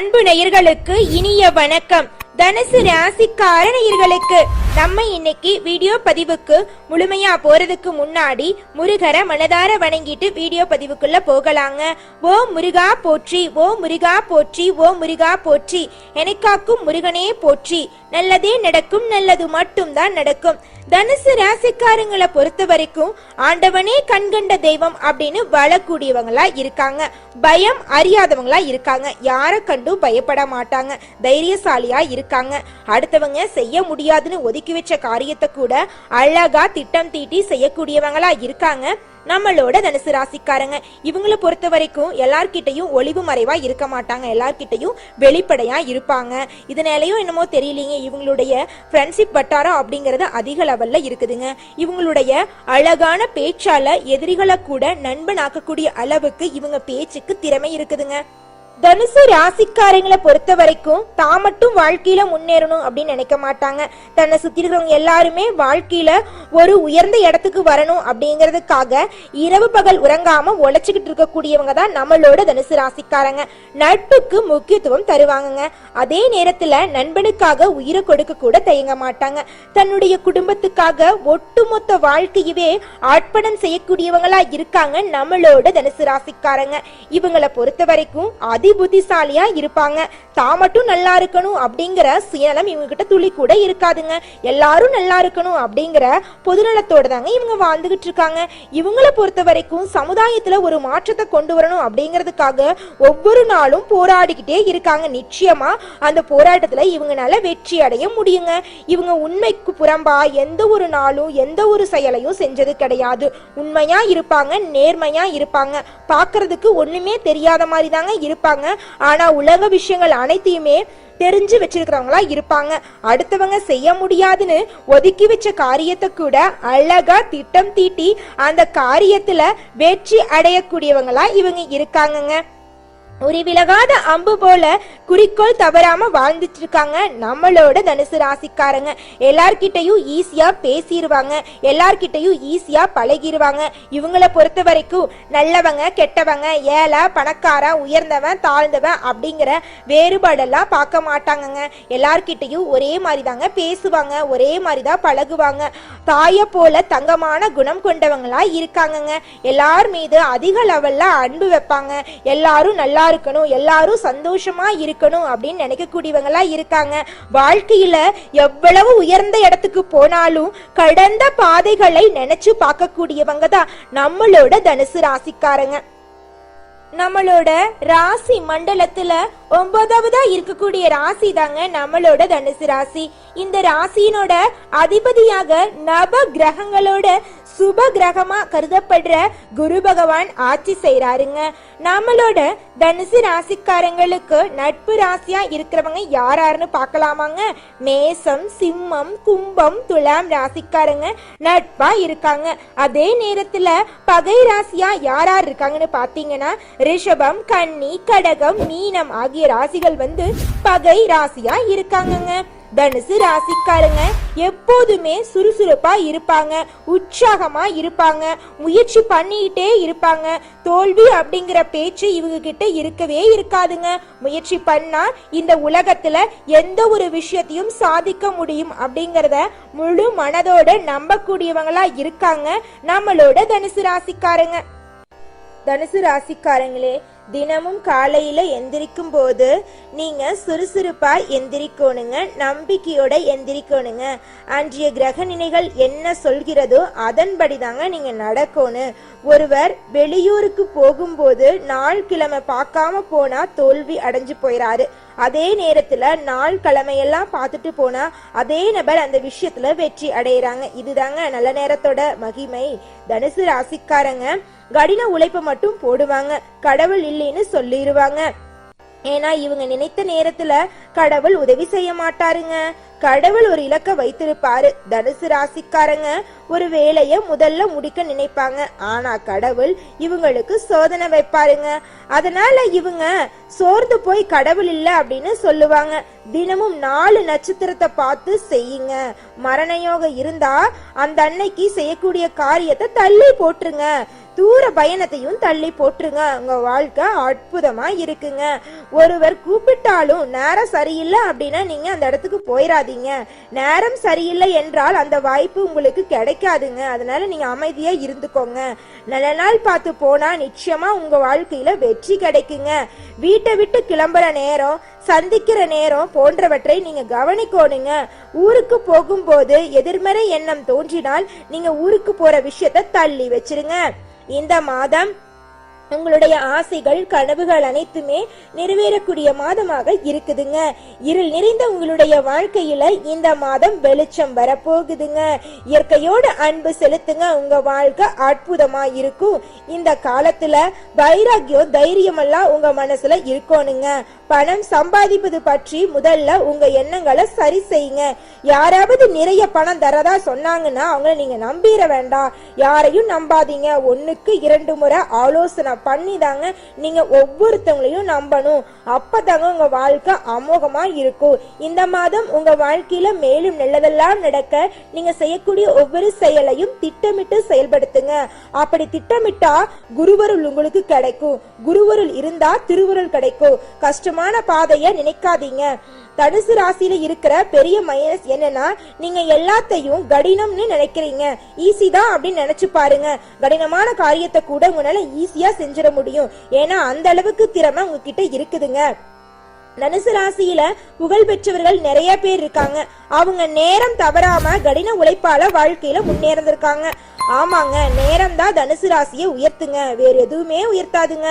அன்பு நேயர்களுக்கு இனிய வணக்கம். தனுசு ராசிக்கார நேயர்களுக்கு நம்ம இன்னைக்கு வீடியோ பதிவுக்கு முழுமையா போறதுக்கு முன்னாடி முருகரை மனதார வணங்கிட்டு வீடியோ பதிவுக்குள்ள போகலாங்க. ஓ முருகா போற்றி ஓ முருகா போற்றி ஓ முருகா போற்றி. எனக்காக்கும் முருகனே போற்றி. நல்லதே நடக்கும் நல்லது மட்டும்தான் நடக்கும். தனுசு ராசிக்காரங்களை பொறுத்த வரைக்கும் ஆண்டவனே கண்கண்ட தெய்வம் அப்படின்னு வாழக்கூடியவங்களா இருக்காங்க. பயம் அறியாதவங்களா இருக்காங்க. யாரை கண்டும் பயப்பட மாட்டாங்க. தைரியசாலியா இருக்காங்க இருக்காங்க. அடுத்தவங்க செய்ய முடியாதுன்னு ஒதுக்கி வச்ச காரியத்தை கூட அழகா திட்டம் தீட்டி செய்யக்கூடியவங்களா இருக்காங்க. நம்மளோட தனுசு ராசிக்காரங்க. இவங்கள பொறுத்த வரைக்கும் எல்லார்கிட்டையும் ஒளிவு மறைவா இருக்க மாட்டாங்க. எல்லார்கிட்டையும் வெளிப்படையா இருப்பாங்க. இதனாலயும் என்னமோ தெரியலீங்க. இவங்களுடைய ஃப்ரெண்ட்ஷிப் வட்டாரம் அப்படிங்கறது அதிக லெவல்ல இருக்குதுங்க. இவங்களுடைய அழகான பேச்சால எதிரிகளை கூட நண்பனாக்கக்கூடிய அளவுக்கு இவங்க பேச்சுக்கு திறமை இருக்குதுங்க. தனுசு ராசிக்காரங்களை பொறுத்த வரைக்கும் தான் மட்டும் வாழ்க்கையில முன்னேறணும் அப்படின்னு நினைக்க மாட்டாங்க. தன்னை சுத்தி இருக்கிறவங்க எல்லாருமே வாழ்க்கையில ஒரு உயர்ந்த இடத்துக்கு வரணும் அப்படிங்கிறதுக்காக இரவு பகல் உறங்காம உழைச்சுக்கிட்டு இருக்கக்கூடியவங்க தான் நம்மளோட தனுசு ராசிக்காரங்க. நட்புக்கு முக்கியத்துவம் தருவாங்கங்க. அதே நேரத்துல நண்பனுக்காக உயிரை கொடுக்க கூட தயங்க மாட்டாங்க. தன்னுடைய குடும்பத்துக்காக ஒட்டுமொத்த வாழ்க்கையவே ஆட்படம் செய்யக்கூடியவங்களா இருக்காங்க நம்மளோட தனுசு ராசிக்காரங்க. இவங்களை பொறுத்த வரைக்கும் அதி புத்திசாலியா இருப்பாங்க. தான் மட்டும் நல்லா இருக்கணும் அப்படிங்கிற சுயநலம் இவங்க கிட்ட துளி கூட இருக்காதுங்க. எல்லாரும் நல்லா இருக்கணும் அப்படிங்கிற பொதுநலத்தோட தாங்க இவங்க வாழ்ந்துகிட்டு இருக்காங்க. இவங்களை பொறுத்த வரைக்கும் சமுதாயத்துல ஒரு மாற்றத்தை கொண்டு வரணும் அப்படிங்கிறதுக்காக ஒவ்வொரு நாளும் போராடிக்கிட்டே இருக்காங்க. நிச்சயமா அந்த போராட்டத்துல இவங்கனால வெற்றி அடைய முடியுங்க. இவங்க உண்மைக்கு புறம்பா எந்த ஒரு நாளும் எந்த ஒரு செயலையும் செஞ்சது கிடையாது. உண்மையா இருப்பாங்க நேர்மையா இருப்பாங்க. பாக்குறதுக்கு ஒண்ணுமே தெரியாத மாதிரி தாங்க இருப்பாங்க. ஆனா உலக விஷயங்கள் அனைத்தையுமே தெரிஞ்சு வச்சிருக்கிறவங்களா இருப்பாங்க. அடுத்தவங்க செய்ய முடியாதுன்னு ஒதுக்கி வச்ச காரியத்தை கூட அழகா திட்டம் தீட்டி அந்த காரியத்துல வெற்றி அடையக்கூடியவங்களா இவங்க இருக்காங்கங்க. ஒரு விலகாத அம்பு போல குறிக்கோள் தவறாம வாழ்ந்துட்டு இருக்காங்க நம்மளோட தனுசு ராசிக்காரங்க. எல்லார்கிட்டையும் ஈஸியா பேசிடுவாங்க எல்லார்கிட்டையும் ஈஸியா பழகிடுவாங்க இவங்கள பொறுத்த வரைக்கும் நல்லவங்க கெட்டவங்க ஏழை பணக்காரன் உயர்ந்தவன் தாழ்ந்தவன் அப்படிங்கிற வேறுபாடெல்லாம் பார்க்க மாட்டாங்கங்க. எல்லார்கிட்டையும் ஒரே மாதிரி தாங்க பேசுவாங்க. ஒரே மாதிரி தான் பழகுவாங்க. தாயை போல தங்கமான குணம் கொண்டவங்களா இருக்காங்கங்க. எல்லார் மீது அதிக லெவல்ல அன்பு வைப்பாங்க. எல்லாரும் நல்லா இருக்கணும் எல்லாரும் சந்தோஷமா இருக்கணும் அப்படின்னு நினைக்கக்கூடியவங்களா இருக்காங்க. வாழ்க்கையில எவ்வளவு உயர்ந்த இடத்துக்கு போனாலும் கடந்த பாதைகளை நினைச்சு பார்க்கக்கூடியவங்க தான் நம்மளோட தனுசு ராசிக்காரங்க. நம்மளோட ராசி மண்டலத்துல ஒன்பதாவதா இருக்கக்கூடிய ராசி தாங்க நம்மளோட தனுசு ராசி. இந்த ராசியினோட அதிபதியாக நவ கிரகங்களோட சுப கிரகமா கருதப்படுற குரு பகவான் ஆட்சி செய்யறாருங்க நம்மளோட தனுசு ராசிக்காரங்களுக்கு நட்பு ராசியா இருக்கிறவங்க யாராருன்னு பார்க்கலாமாங்க? மேசம் சிம்மம் கும்பம் துலாம் ராசிக்காரங்க நட்பா இருக்காங்க. அதே நேரத்துல பகை ராசியா யார் யார் இருக்காங்கன்னு பாத்தீங்கன்னா ரிஷபம் கன்னி கடகம் மீனம் ஆகிய ராசிகள் வந்து பகை ராசியா இருக்காங்கங்க. தனுசு ராசிக்காரங்க எப்போதுமே சுறுசுறுப்பா இருப்பாங்க உற்சாகமா இருப்பாங்க முயற்சி பண்ணிக்கிட்டே இருப்பாங்க. தோல்வி அப்படிங்கிற பேச்சு இவங்க கிட்ட இருக்கவே இருக்காதுங்க. முயற்சி பண்ணா இந்த உலகத்துல எந்த ஒரு விஷயத்தையும் சாதிக்க முடியும் அப்படிங்கிறத முழு மனதோட நம்பக்கூடியவங்களா இருக்காங்க நம்மளோட தனுசு ராசிக்காரங்க. தனுசு ராசிக்காரங்களே தினமும் காலையில எந்திரிக்கும் போது நீங்க சுறுசுறுப்பா எந்திரிக்கணுங்க நம்பிக்கையோட எந்திரிக்கணுங்க. அன்றைய கிரக என்ன சொல்கிறதோ அதன்படி தாங்க நீங்க நடக்கணும் ஒருவர் வெளியூருக்கு போகும்போது நாள் கிழமை பார்க்காம போனா தோல்வி அடைஞ்சு போயிறாரு. அதே நேரத்துல நாள் கிழமையெல்லாம் பார்த்துட்டு போனா அதே நபர் அந்த விஷயத்துல வெற்றி அடையிறாங்க. இதுதாங்க நல்ல நேரத்தோட மகிமை. தனுசு ராசிக்காரங்க கடின உழைப்ப மட்டும் போடுவாங்க. கடவுள் இல்லைன்னு சொல்லிடுவாங்க ஏன்னா இவங்க நினைத்த நேரத்துல கடவுள் உதவி செய்ய மாட்டாருங்க. கடவுள் ஒரு இலக்க வைத்திருப்பாரு. தனுசு ராசிக்காரங்க ஒரு வேலைய முதல்ல முடிக்க நினைப்பாங்க. ஆனா கடவுள் இவங்களுக்கு சோதனை வைப்பாருங்க. அதனால இவங்க சோர்ந்து போய் கடவுள் இல்ல அப்படின்னு சொல்லுவாங்க. தினமும் நாலு நட்சத்திரத்தை பார்த்து செய்யுங்க. மரணயோகம் இருந்தா அந்த அன்னைக்கு செய்யக்கூடிய காரியத்தை தள்ளி போட்டுருங்க. தூர பயணத்தையும் தள்ளி போட்டுருங்க. உங்க வாழ்க்கை அற்புதமா இருக்குங்க. ஒருவர் கூப்பிட்டாலும் நேரம் சரியில்லை அப்படின்னா நீங்க அந்த இடத்துக்கு போயிடாதீங்க நேரம் சரியில்லை என்றால் அந்த வாய்ப்பு உங்களுக்கு கிடைக்காதுங்க. அதனால நீங்க அமைதியா இருந்துக்கோங்க. நல்ல நாள் பார்த்து போனா நிச்சயமா உங்க வாழ்க்கையில வெற்றி கிடைக்குங்க. வீட்டை விட்டு கிளம்புற நேரம் சந்திக்கிற நேரம் போன்றவற்றை நீங்க கவனிக்கோணுங்க. ஊருக்கு போகும்போது எதிர்மறை எண்ணம் தோன்றினால் நீங்க ஊருக்கு போற விஷயத்த தள்ளி வச்சிருங்க. இந்த மாதம் உங்களுடைய ஆசைகள் கனவுகள் அனைத்துமே நிறைவேறக்கூடிய மாதமாக இருக்குதுங்க. இருள் நிறைந்த உங்களுடைய வாழ்க்கையில இந்த மாதம் வெளிச்சம் வரப்போகுதுங்க. இயற்கையோட அன்பு செலுத்துங்க. உங்க வாழ்க்கை அற்புதமா இருக்கும். இந்த காலத்துல வைராக்கியம் தைரியம் எல்லாம் உங்க மனசுல இருக்கணுங்க. பணம் சம்பாதிப்பது பற்றி முதல்ல உங்க எண்ணங்களை சரி செய்யுங்க. யாராவது நிறைய பணம் தரதா சொன்னாங்கன்னா அவங்கள நீங்க நம்பிட வேண்டாம். யாரையும் நம்பாதீங்க. ஒண்ணுக்கு இரண்டு முறை ஆலோசனை பண்ணி தாங்க நீங்க ஒவ்வொருத்தவங்களையும் நம்பணும். அப்பதாங்க உங்க வாழ்க்கை அமோகமா இருக்கும். இந்த மாதம் உங்க வாழ்க்கையில மேலும் நல்லதெல்லாம் நடக்க நீங்க செய்யக்கூடிய ஒவ்வொரு செயலையும் திட்டமிட்டு செயல்படுத்துங்க. அப்படி திட்டமிட்டா குருவருள் உங்களுக்கு கிடைக்கும். குருவருள் இருந்தா திருவருள் கிடைக்கும். கஷ்டமான பாதைய நினைக்காதீங்க. தனுசு ராசியில இருக்கிற பெரிய மைனஸ் என்னன்னா நீங்க எல்லாத்தையும் கடினம்னு நினைக்கிறீங்க. ஈஸி தான் அப்படின்னு நினைச்சு பாருங்க. கடினமான காரியத்தை கூட உங்களால ஈஸியா செஞ்சு செஞ்சிட முடியும். ஏன்னா அந்த அளவுக்கு திறமை உங்ககிட்ட இருக்குதுங்க. தனுசு ராசியில புகழ் பெற்றவர்கள் நிறைய பேர் இருக்காங்க. அவங்க நேரம் தவறாம கடின உழைப்பால வாழ்க்கையில முன்னேறந்திருக்காங்க. ஆமாங்க நேரம் தான் தனுசு ராசியை உயர்த்துங்க. வேற எதுவுமே உயர்த்தாதுங்க.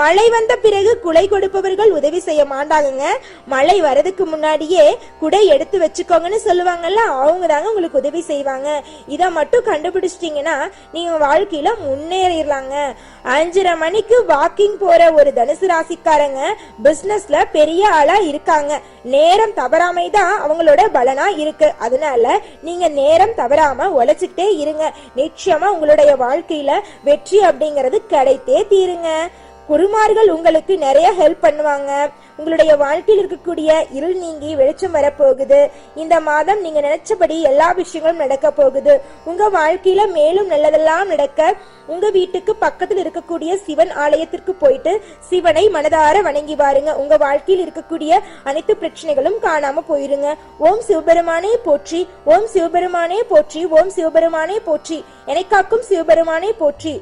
மழை வந்த பிறகு குலை கொடுப்பவர்கள் உதவி செய்ய மாட்டாங்கங்க. மழை வரதுக்கு முன்னாடியே குடை எடுத்து வச்சுக்கோங்கன்னு சொல்லுவாங்கல்ல அவங்க தாங்க உங்களுக்கு உதவி செய்வாங்க. இதை மட்டும் கண்டுபிடிச்சிட்டிங்கன்னா நீங்க வாழ்க்கையில முன்னேறிடலாங்க அஞ்சரை மணிக்கு வாக்கிங் போற ஒரு தனுசு ராசிக்காரங்க பிசினஸ்ல பெரிய ஆளா இருக்காங்க. நேரம் தவறாமை தான் அவங்களோட பலனா இருக்கு. அதனால நீங்க நேரம் தவறாம உழைச்சிக்கிட்டே இருங்க. நிச்சயமா உங்களுடைய வாழ்க்கையில வெற்றி அப்படிங்கறது கிடைத்தே தீருங்க. குருமார்கள் உங்களுக்கு நிறைய ஹெல்ப் பண்ணுவாங்க. உங்களுடைய வாழ்க்கையில் இருக்கக்கூடிய இருள் நீங்கி வெளிச்சம் வரப்போகுது. இந்த மாதம் நீங்க நினைச்சபடி எல்லா விஷயங்களும் நடக்க போகுது. உங்க வாழ்க்கையில மேலும் நல்லதெல்லாம் நடக்க உங்க வீட்டுக்கு பக்கத்தில் இருக்கக்கூடிய சிவன் ஆலயத்திற்கு போயிட்டு சிவனை மனதார வணங்கி வாருங்க. உங்க வாழ்க்கையில் இருக்கக்கூடிய அனைத்து பிரச்சனைகளும் காணாம போயிருங்க. ஓம் சிவபெருமானே போற்றி ஓம் சிவபெருமானே போற்றி ஓம் சிவபெருமானே போற்றி எனக்காக்கும் சிவபெருமானே போற்றி.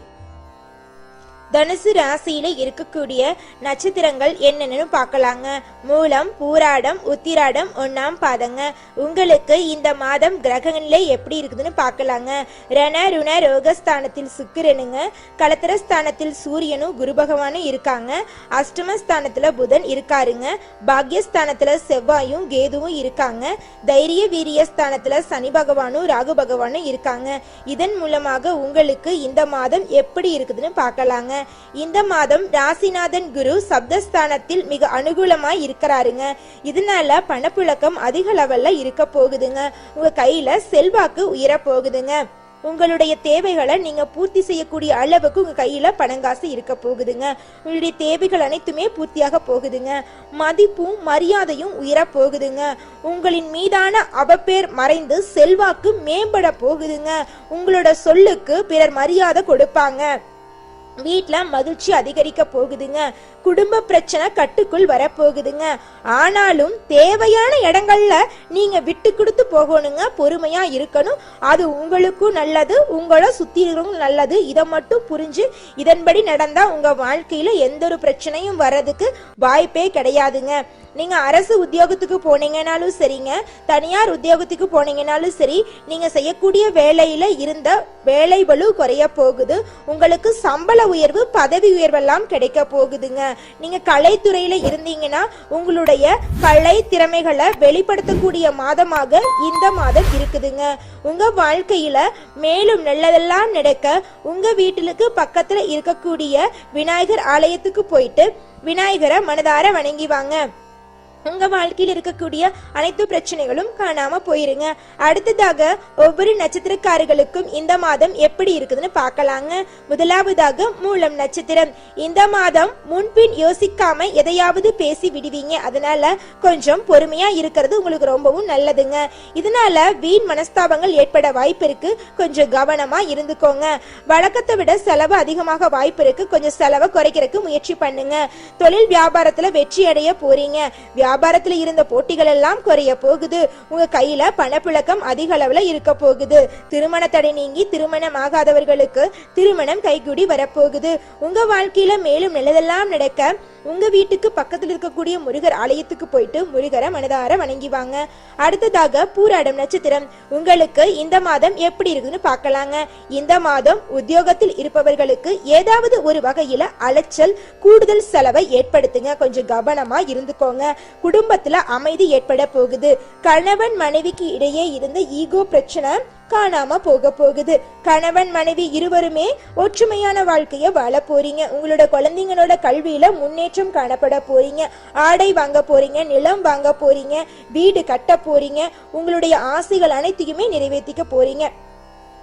தனுசு ராசியில இருக்கக்கூடிய நட்சத்திரங்கள் என்னென்னு பார்க்கலாங்க. மூலம் பூராடம் உத்திராடம் ஒன்னாம் பாதங்க. உங்களுக்கு இந்த மாதம் கிரகநிலை எப்படி இருக்குதுன்னு பார்க்கலாங்க. ரண ருண ரோகஸ்தானத்தில் சுக்கிரனுங்க. கலத்திரஸ்தானத்தில் சூரியனும் குரு பகவானும் இருக்காங்க. அஷ்டமஸ்தானத்துல புதன் இருக்காருங்க. பாக்யஸ்தானத்துல செவ்வாயும் கேதுவும் இருக்காங்க. தைரிய வீரியஸ்தானத்துல சனி பகவானும் ராகு பகவானும் இருக்காங்க. இதன் மூலமாக உங்களுக்கு இந்த மாதம் எப்படி இருக்குதுன்னு பார்க்கலாங்க. இந்த மாதம் ராசிநாதன் குரு சப்தஸ்தானத்தில் மிக அனுகூலமாக இருக்கிறாருங்க. இதனால பணப்புழக்கம் அதிக லெவலில் இருக்க போகுதுங்க. உங்கள் கையில் செல்வாக்கு உயர போகுதுங்க. உங்களுடைய தேவைகளை நீங்க பூர்த்தி செய்யக்கூடிய அளவுக்கு உங்க கையில பணங்காசு இருக்க போகுதுங்க. உங்களுடைய தேவைகள் அனைத்துமே பூர்த்தியாக போகுதுங்க. மதிப்பும் மரியாதையும் உயர போகுதுங்க. உங்களின் மீதான அவப்பேர் மறைந்து செல்வாக்கு மேம்பட போகுதுங்க. உங்களோட சொல்லுக்கு பிறர் மரியாதை கொடுப்பாங்க. வீட்டில் மகிழ்ச்சி அதிகரிக்க போகுதுங்க. குடும்ப பிரச்சனை கட்டுக்குள் வரப்போகுதுங்க. ஆனாலும் தேவையான இடங்கள்ல நீங்கள் விட்டு கொடுத்து போகணுங்க. பொறுமையாக இருக்கணும். அது உங்களுக்கும் நல்லது உங்களை சுற்றிலும் நல்லது. இதை மட்டும் புரிஞ்சு இதன்படி நடந்தால் உங்கள் வாழ்க்கையில் எந்த ஒரு பிரச்சனையும் வர்றதுக்கு வாய்ப்பே கிடையாதுங்க. நீங்க அரசு உத்தியோகத்துக்கு போனீங்கனாலும் சரிங்க. தனியார் உத்தியோகத்துக்கு போனீங்கனாலும் சரி நீங்க செய்யக்கூடிய வேலையில இருந்த வேலை வலு குறைய போகுது. உங்களுக்கு சம்பள உயர்வு பதவி உயர்வெல்லாம் கிடைக்க போகுதுங்க. நீங்க கலைத்துறையில இருந்தீங்கன்னா உங்களுடைய கலை திறமைகளை வெளிப்படுத்தக்கூடிய மாதமாக இந்த மாதம் இருக்குதுங்க. உங்க வாழ்க்கையில மேலும் நல்லதெல்லாம் நடக்க உங்க வீட்டிலுக்கு பக்கத்துல இருக்கக்கூடிய விநாயகர் ஆலயத்துக்கு போயிட்டு விநாயகரை மனதார வணங்கி வாங்க உங்க வாழ்க்கையில் இருக்கக்கூடிய அனைத்து பிரச்சனைகளும் காணாம போயிருங்க. அடுத்ததாக ஒவ்வொரு நட்சத்திரக்காரர்களுக்கும் இந்த மாதம் எப்படி இருக்குதுன்னு பார்க்கலாங்க. முதலாவதாக மூலம் நட்சத்திரம். இந்த மாதம் முன்பின் யோசிக்காம எதையாவது பேசி விடுவீங்க. அதனால கொஞ்சம் பொறுமையா இருக்கிறது உங்களுக்கு ரொம்பவும் நல்லதுங்க. இதனால வீண் மனஸ்தாபங்கள் ஏற்பட வாய்ப்பு இருக்கு. கொஞ்சம் கவனமா இருந்துக்கோங்க. வழக்கத்தை விட செலவு அதிகமாக வாய்ப்பு இருக்கு. கொஞ்சம் செலவை குறைக்கிறதுக்கு முயற்சி பண்ணுங்க. தொழில் வியாபாரத்துல வெற்றி அடைய போறீங்க. வியாபாரத்துல இருந்த போட்டிகள் எல்லாம் குறைய போகுது. உங்க கையில பணப்புழக்கம் அதிக அளவுல இருக்க போகுது. திருமண தடை நீங்கி திருமணம் ஆகாதவர்களுக்கு திருமணம் கைகூடி வரப்போகுது. உங்க வாழ்க்கையில மேலும் நல்லதெல்லாம் நடக்க உங்க வீட்டுக்கு பக்கத்துல இருக்கக்கூடிய முருகர் ஆலயத்துக்கு போயிட்டு முருகரை மனதார வணங்கிவாங்க அடுத்ததாக பூராடம் நட்சத்திரம். உங்களுக்கு இந்த மாதம் எப்படி இருக்குன்னு பார்க்கலாங்க. இந்த மாதம் உத்தியோகத்தில் இருப்பவர்களுக்கு ஏதாவது ஒரு வகையில அலைச்சல் கூடுதல் செலவை ஏற்படுத்துங்க. கொஞ்சம் கவனமா இருந்துக்கோங்க. குடும்பத்துல அமைதி ஏற்பட போகுது. கணவன் மனைவிக்கு இடையே இருந்த ஈகோ பிரச்சனை காணாம போக போகுது. கணவன் மனைவி இருவருமே ஒற்றுமையான வாழ்க்கைய வாழ போறீங்க. உங்களோட குழந்தைங்களோட கல்வியில முன்னேற்றம் காணப்பட போறீங்க. ஆடை வாங்க போறீங்க நிலம் வாங்க போறீங்க வீடு கட்ட போறீங்க. உங்களுடைய ஆசைகள் அனைத்தையுமே நிறைவேற்றிக்க போறீங்க.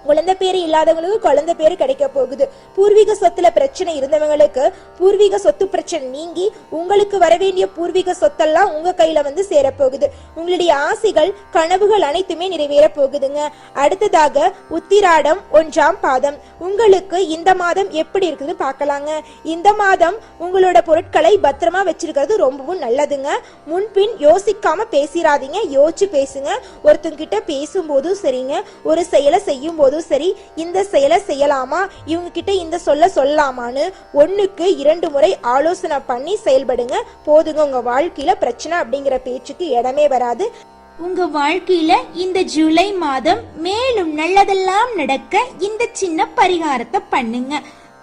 குழந்தை பேரு இல்லாதவங்களுக்கு குழந்தை பேரு கிடைக்க போகுது. பூர்வீக சொத்துல பிரச்சனை இருந்தவங்களுக்கு பூர்வீக சொத்து பிரச்சனை நீங்கி உங்களுக்கு வரவேண்டிய பூர்வீக சொத்தெல்லாம் உங்க கையில வந்து சேரப்போகுது உங்களுடைய ஆசைகள் கனவுகள் அனைத்துமே நிறைவேற போகுதுங்க. அடுத்ததாக உத்திராடம் ஒன்றாம் பாதம். உங்களுக்கு இந்த மாதம் எப்படி இருக்குதுன்னு பார்க்கலாங்க. இந்த மாதம் உங்களோட பொருட்களை பத்திரமா வச்சிருக்கிறது ரொம்பவும் நல்லதுங்க. முன்பின் யோசிக்காம பேசிடாதீங்க யோசிச்சு பேசுங்க. ஒருத்தங்கிட்ட பேசும்போதும் சரிங்க. ஒரு செயலை செய்யும் போதும் சரி இந்த செயலை செய்யலாமா? இவங்க கிட்ட இந்த சொல்ல சொல்லலாமான்னு ஒண்ணுக்கு இரண்டு முறை ஆலோசனை பண்ணி செயல்படுங்க. போதுங்க உங்க வாழ்க்கையில பிரச்சனை அப்படிங்கிற பேச்சுக்கு இடமே வராது. உங்க வாழ்க்கையில இந்த ஜூலை மாதம் மேலும் நல்லதெல்லாம் நடக்க இந்த சின்ன பரிகாரத்தை பண்ணுங்க.